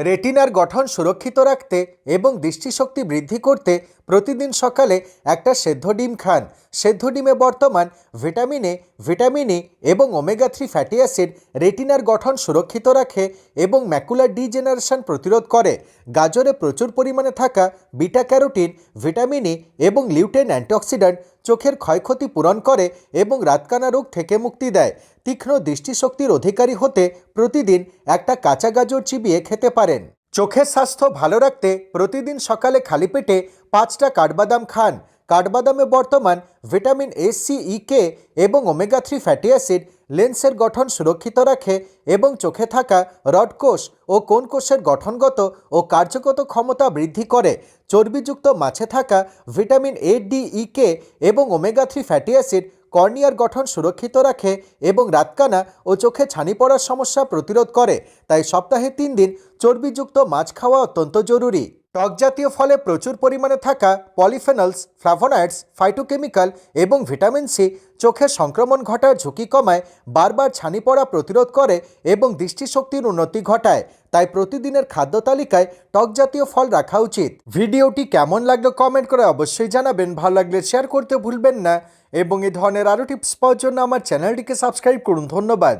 রেটিনার গঠন সুরক্ষিত রাখতে এবং দৃষ্টিশক্তি বৃদ্ধি করতে প্রতিদিন সকালে একটা সেদ্ধ ডিম খান। সেদ্ধ ডিমে বর্তমান ভিটামিন এ, ভিটামিন ই এবং ওমেগা থ্রি ফ্যাটি অ্যাসিড রেটিনার গঠন সুরক্ষিত রাখে এবং ম্যাকুলার ডিজেনারেশন প্রতিরোধ করে। গাজরে প্রচুর পরিমাণে থাকা বিটা ক্যারোটিন, ভিটামিন ই এবং লিউটেন অ্যান্টিঅক্সিডেন্ট চোখের ক্ষয়ক্ষতি পূরণ করে এবং রাতকানা রোগ থেকে মুক্তি দেয়। তীক্ষ্ণ দৃষ্টিশক্তির অধিকারী হতে প্রতিদিন একটা কাঁচা গাজর চিবিয়ে খেতে পারেন। চোখের স্বাস্থ্য ভালো রাখতে প্রতিদিন সকালে খালি পেটে পাঁচটা কাঠবাদাম খান। কাঠবাদামে বর্তমান vitamin A C E K এবং ওমেগা থ্রি ফ্যাটি অ্যাসিড লেন্সের গঠন সুরক্ষিত রাখে এবং চোখে থাকা রড কোষ ও কোন কোষের গঠনগত ও কার্যগত ক্ষমতা বৃদ্ধি করে। চর্বিযুক্ত মাছে থাকা vitamin A D E K এবং ওমেগা থ্রি ফ্যাটি অ্যাসিড কর্নিয়ার গঠন সুরক্ষিত রাখে এবং রাতকানা ও চোখে ছানি পড়ার সমস্যা প্রতিরোধ করে। তাই সপ্তাহে তিন দিন চর্বিযুক্ত মাছ খাওয়া অত্যন্ত জরুরি। টক জাতীয় ফলে প্রচুর পরিমাণে থাকা পলিফেনলস, ফ্লাভোনাইডস, ফাইটোকেমিক্যাল এবং ভিটামিন সি চোখের সংক্রমণ ঘটার ঝুঁকি কমায়, বারবার ছানি পড়া প্রতিরোধ করে এবং দৃষ্টিশক্তির উন্নতি ঘটায়। তাই প্রতিদিনের খাদ্য তালিকায় টক জাতীয় ফল রাখা উচিত। ভিডিওটি কেমন লাগল কমেন্ট করে অবশ্যই জানাবেন। ভালো লাগলে শেয়ার করতে ভুলবেন না। এবং এই ধরনের আরও টিপস পাওয়ার জন্য আমার চ্যানেলটিকে সাবস্ক্রাইব করুন। ধন্যবাদ।